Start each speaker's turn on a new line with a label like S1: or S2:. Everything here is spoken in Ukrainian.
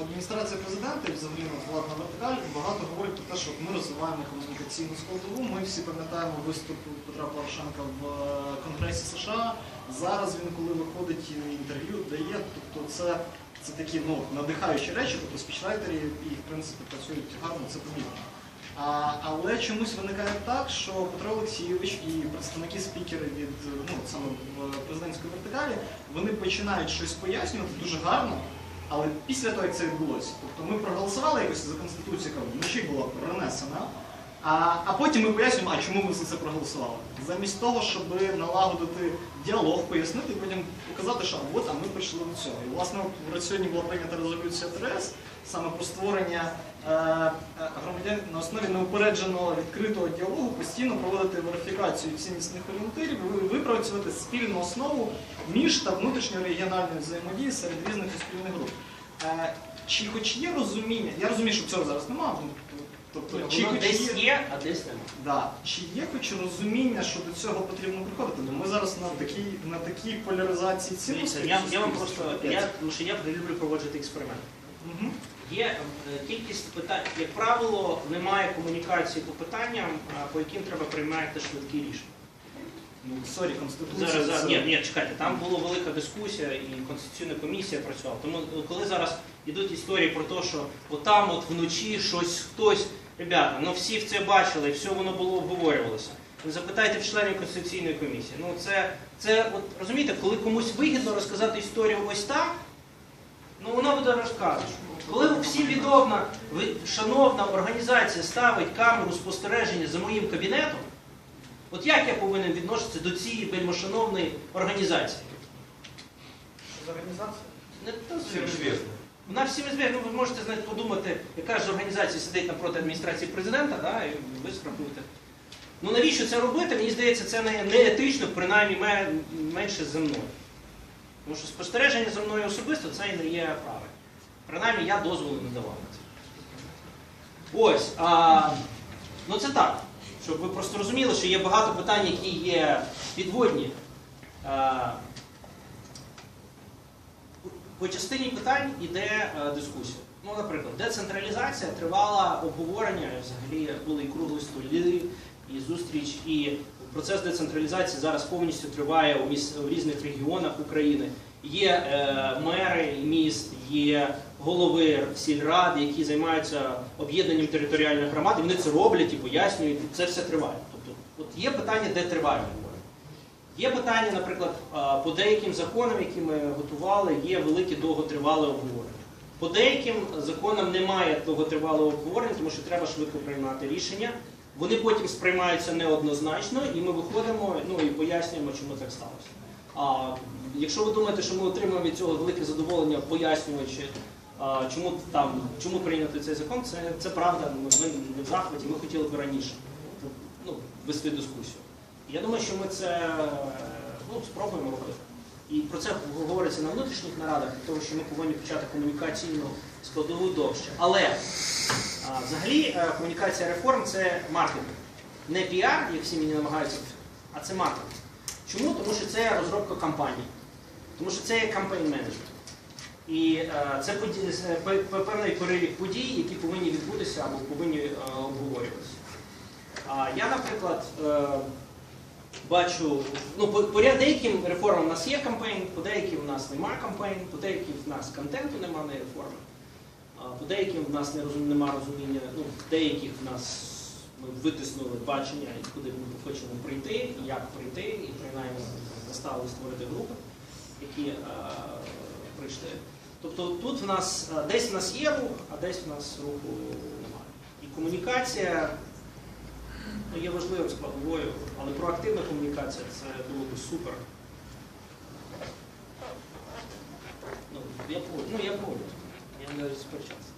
S1: адміністрація президента і взагалі владна вертикаль багато говорить про те, що ми розвиваємо комунікаційну складову. Ми всі пам'ятаємо виступ Петра Порошенка в е, Конгресі США. Зараз він, коли виходить інтерв'ю, дає, тобто це, це такі ну, надихаючі речі, тобто спічрайтері і в принципі працюють гарно, це помітно. А, але чомусь виникає так, що Петро Олексійович і представники спікери від ну, саме президентської вертикалі, вони починають щось пояснювати дуже гарно, але після того, як це відбулося. Тобто ми проголосували якось за конституцію, яка вночі була перенесена, а, а потім ми пояснюємо, а чому ми за це проголосували. Замість того, щоб налагодити діалог, пояснити, і потім показати, що от, а ми прийшли до цього. І власне от сьогодні була прийнята резолюція ТРС саме про створення е, е, громадян на основі неупередженого відкритого діалогу, постійно проводити верифікацію ціннісних орієнтирів, ви- випрацювати спільну основу між та внутрішньорегіональної взаємодії серед різних Чи хоч є розуміння, я розумію, що цього зараз немає, ну, тобто, чи
S2: Воно
S1: хоч
S2: десь є, а десь немає.
S1: Да. Чи є хоч розуміння, що до цього потрібно приходити? Бо ми зараз на такій, на такій поляризації цінностей.
S2: я, я вам просто, я, тому що я люблю проводжувати експеримент.
S1: Мгм.
S2: Є е, кількість питань, як правило, немає комунікації по питанням, по яким треба приймати швидкі рішення.
S1: Ну, сорі, конституція.
S2: Зараз, зараз ні, ні, чекайте, там була велика дискусія і конституційна комісія працювала. Тому е, коли зараз йдуть історії про те, що отам от вночі щось хтось, ребята, ну всі в це бачили, і все воно було обговорювалося. Ви запитайте в членів конституційної комісії. Ну це, це от розумієте, коли комусь вигідно розказати історію ось так, ну вона буде розказувати. Коли всім відомо, ви- шановна організація ставить камеру спостереження за моїм кабінетом. От як я повинен відноситися до цієї вельмошановної організації?
S1: Що за організація?
S2: Не то
S3: Всем
S2: звісно. Вона всім звісно, ви можете знаєте, подумати, яка ж організація сидить напроти адміністрації президента, да, і ви срахуєте. Ну навіщо це робити? Мені здається, це не, не етично, принаймні менше за мною. Тому що спостереження за мною особисто це і не є правильно. Принаймні я дозволу не давав на це. Ось. А, ну це так. Щоб ви просто розуміли, що є багато питань, які є підводні. По частині питань йде е, дискусія. Ну, наприклад, децентралізація тривала обговорення, взагалі були і круглі столи, і зустріч, і процес децентралізації зараз повністю триває у, міс... у різних регіонах України. Є е, мери міст, є голови сільрад, які займаються об'єднанням територіальних громад, і вони це роблять і пояснюють, і це все триває. Тобто, от є питання, де триває обговорення. Є питання, наприклад, по деяким законам, які ми готували, є велике довготривале обговорення. По деяким законам немає довготривалого обговорення, тому що треба швидко приймати рішення. Вони потім сприймаються неоднозначно, і ми виходимо ну, і пояснюємо, чому так сталося. А якщо ви думаєте, що ми отримаємо від цього велике задоволення, пояснюючи, чому там чому прийнятий цей закон, це, це правда. Ми, не в захваті, ми хотіли б раніше ну, вести дискусію. Я думаю, що ми це ну, спробуємо робити. І про це говориться на внутрішніх нарадах, тому що ми повинні почати комунікаційну складову довше. Але взагалі е, комунікація реформ це маркетинг. Не піар, як всі мені намагаються, а це маркетинг. Чому? Тому що це розробка кампаній. Тому що це є кампейн менеджмент. І е, це певний перелік подій, які повинні відбутися або повинні е, обговорюватися. Я, наприклад, е, бачу, ну, по, деяким реформам у нас є кампейн, по деяким у нас немає кампейн, по деяким в нас контенту немає на реформи, по деяким в нас немає розуміння, ну, деяких в нас ми витиснули бачення, куди ми хочемо прийти, як прийти, і принаймні заставили створити групи, які прийшли. Тобто тут в нас е, десь в нас є рух, а десь в нас руху немає. І комунікація ну, є важливою складовою, але проактивна комунікація це було б супер. Ну, я погоджуюсь. Ну, я. Я не сперечатися.